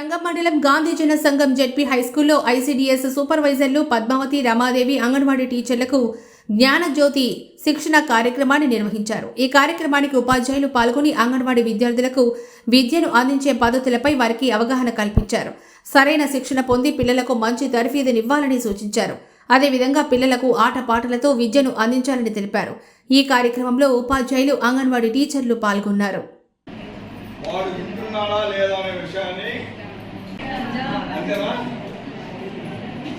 మండలం గాంధీ జన సంఘం జెడ్పీ హైస్కూల్లో ఐసీడీఎస్ సూపర్వైజర్లు పద్మావతి రమాదేవి అంగన్వాడీ టీచర్లకు జ్ఞానజ్యోతి శిక్షణ కార్యక్రమాన్ని నిర్వహించారు. ఈ కార్యక్రమానికి ఉపాధ్యాయులు పాల్గొని అంగన్వాడీ విద్యార్థులకు విద్యను అందించే పద్ధతులపై వారికి అవగాహన కల్పించారు. సరైన శిక్షణ పొంది పిల్లలకు మంచి తర్ఫీదునివ్వాలని సూచించారు. అదేవిధంగా పిల్లలకు ఆటపాటలతో విద్యను అందించాలని తెలిపారు. ఈ కార్యక్రమంలో ఉపాధ్యాయులు అంగన్వాడీ టీచర్లు పాల్గొన్నారు. వాడు వింటున్నాడా లేదా అనే విషయాన్ని అంతేనా?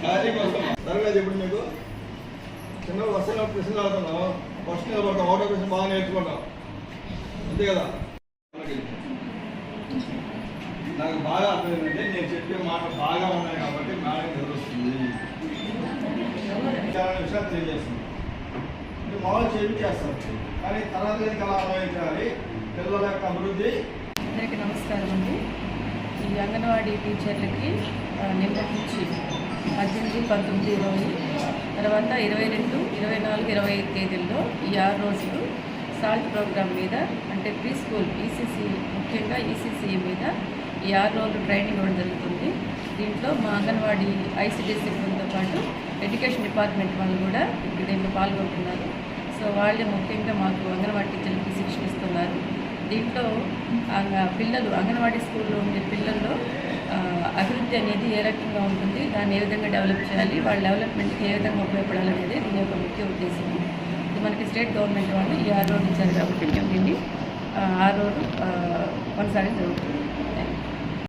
లాజిక్ వస్తాం సరిగా చెప్పండి మీకు. చిన్న వరుసలో ప్రశ్నలు అవుతున్నాం ఫస్ట్ నిలబడతాం ఆటో క్వశ్చన్ బాగా నేర్చుకుంటాం. అంతే కదా? నాకు బాగా అర్థమైందంటే నేను చెప్పే మాట బాగా ఉన్నాయి కాబట్టి మేడం తెలుస్తుంది. చాలా విషయాలు తెలియజేస్తుంది. మీరు మామూలు చేయించేస్తారు కానీ తర్వాత ఇంకా అలా అనుభవించాలి పిల్లల యొక్క అభివృద్ధి. అందరికీ నమస్కారం అండి. అంగన్వాడీ టీచర్లకి ఆ, పద్దెనిమిది పంతొమ్మిది ఇరవై తర్వాత ఇరవై రెండు ఇరవై నాలుగు ఇరవై ఐదు తేదీల్లో ఈ ఆరు రోజులు సాల్ట్ ప్రోగ్రామ్ మీద అంటే ప్రీ స్కూల్ ఈసీసీ ముఖ్యంగా ఈసీసీ మీద ఈ ఆరు రోజులు ట్రైనింగ్ ఇవ్వడం జరుగుతుంది. దీంట్లో మా అంగన్వాడీ ఐసీడీసీ సిబ్బందితో పాటు ఎడ్యుకేషన్ డిపార్ట్మెంట్ వాళ్ళు కూడా ఇక్కడ దీంట్లో పాల్గొంటున్నారు. సో వాళ్ళే ముఖ్యంగా మాకు అంగన్వాడీ టీచర్లకి శిక్షణ ఇస్తున్నారు. దీంట్లో పిల్లలు అంగన్వాడీ స్కూల్లో ఉండే పిల్లల్లో అభివృద్ధి అనేది ఏ రకంగా ఉంటుంది దాన్ని ఏ విధంగా డెవలప్ చేయాలి వాళ్ళ డెవలప్మెంట్కి ఏ విధంగా ఉపయోగపడాలనేది దీని యొక్క ముఖ్య ఉద్దేశం. ఇది మనకి స్టేట్ గవర్నమెంట్ వాళ్ళు ఈ ఆరు రోజులు ఇచ్చారు కాబట్టి మేము దీన్ని ఆరు రోజులు ఆ, జరుగుతుంది